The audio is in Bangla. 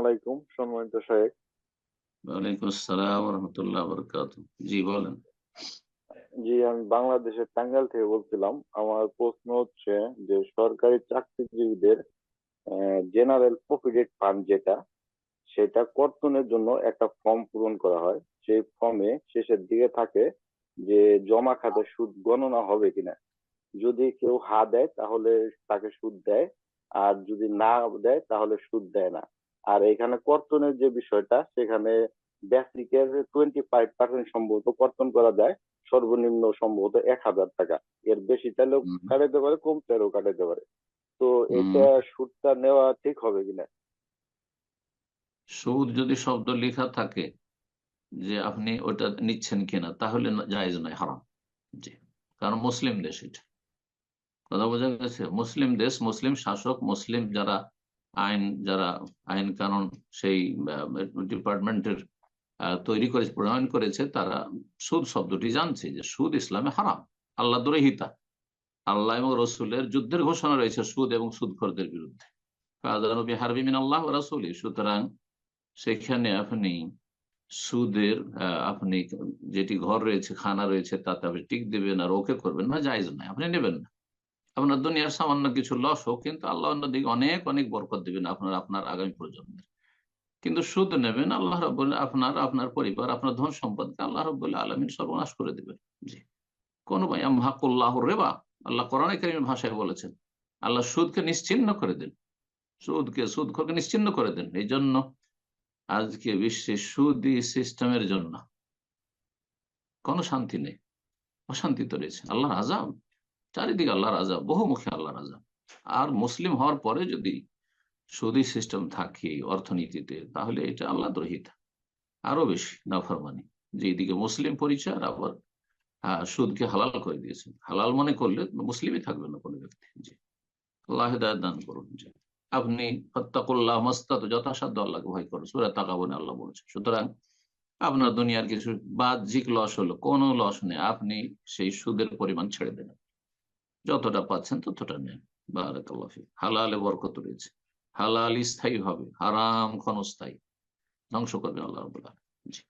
আলাইকুম সম্মানিত ওয়ালাইকুম আসসালাম রহমতুল্লাহ বরকাত জি বলেন। জি আমি বাংলাদেশের টাঙ্গাইল থেকে বলছিলাম আমার প্রশ্ন হচ্ছে যে সরকারি চাকরিজীবীদের জেনারেল প্রভিডেন্ট ফান্ড যেটা সেটা কর্তনের জন্য একটা ফর্ম পূরণ করা হয়। সেই ফর্মে শেষের দিকে থাকে যে জমা খাতে সুদ গণনা হবে কিনা। যদি কেউ হা দেয় তাহলে তাকে সুদ দেয় আর যদি না দেয় তাহলে সুদ দেয় না। আর এখানে কর্তনের যে বিষয়টা সেখানে বেসিকের টোয়েন্টি ফাইভ পার্সেন্ট সম্ভবত কর্তন করা যায়। সর্বনিম্ন সম্ভবত এক হাজার টাকা। এর বেশি চাইলেও। কাটাইতে পারে কম চাইলেও কাটাইতে পারে। তো এটা সুদটা নেওয়া ঠিক হবে কিনা? সুদ যদি শব্দ লেখা থাকে যে আপনি ওটা নিচ্ছেন কিনা তাহলে জায়েজ নয় হারাম। জি। কারণ মুসলিম দেশ এটা। কথা বোঝা গেছে? মুসলিম দেশ মুসলিম শাসক মুসলিম যারা আইন যারা আইন কানুন সেই ডিপার্টমেন্টের তৈরি করেছে, প্রণয়ন করেছে, তারা সুদ শব্দটি জানছে যে সুদ ইসলামে হারাম, আল্লাহ দুরহিতা আল্লাহ এবং রসুলের যুদ্ধের ঘোষণা রয়েছে সুদ এবং সুদখোরদের বিরুদ্ধে। আল্লাহ রাসূলি সুতরাং সেখানে আপনি সুদের আপনি যেটি ঘর রয়েছে, খানা রয়েছে, তাতে আপনি টিক দেবেন আর ওকে করবেন না, জায়জ নয়, আপনি নেবেন না। আপনার দুনিয়ার সামান্য কিছু লস হোক, কিন্তু আল্লাহ অন্যদিকে অনেক অনেক বরকত দিবেন আপনার আপনার আগামী প্রজন্মের। কিন্তু সুদ নেবেন, আল্লাহ রব্বুল, আপনার আপনার পরিবার, আপনার ধন সম্পদকে আল্লাহ রব্বুল্লাহ আলমিন সর্বনাশ করে দেবেন। জি। কোন ভাই আমহাকুল্লাহ রেবা। আল্লাহ কোরআন কারিমের ভাষায় বলেছেন, আল্লাহ সুদকে নিশ্চিন্ন করে দেন। সুদকে সুদ সুদখোরকে নিশ্চিন্ন করে দেন। এই জন্য আজকে বিশ্বে সুদি সিস্টেমের জন্য কোনো শান্তি নেই। অশান্তি তো রয়েছে। আল্লাহর আজাব চারিদিকে আল্লাহর আজাব বহুমুখী আল্লাহর আজাব আর মুসলিম হওয়ার পরে যদি সুদি সিস্টেম থাকে অর্থনীতিতে, তাহলে এটা আল্লাহ দ্রোহিত আরও বেশি নাফরমানি। যে এদিকে মুসলিম পরিচয় আর আবার সুদকে হালাল করে দিয়েছেন। হালাল মনে করলে মুসলিমই থাকবে না কোনো ব্যক্তি। জি। আল্লাহ দান করুন। জি। আপনি ফত্তাকুল্লাহ মস্তাত যথাসাধ্য আল্লাহকে ভয় করুন। সুরা তাকাবনে আল্লাহ বলেছেন। সুতরাং আপনার দুনিয়ার কিছু বাহ্যিক লস হলো, কোনো লস নেই। আপনি সেই সুদের পরিমাণ ছেড়ে দেন যতটা পাচ্ছেন ততটা নেন বারাকাল্লাফি। হালালে বরকত রয়েছে হালাল স্থায়ী হবে, হারাম ক্ষণস্থায়ী ধ্বংস করবেন আল্লাহ জি।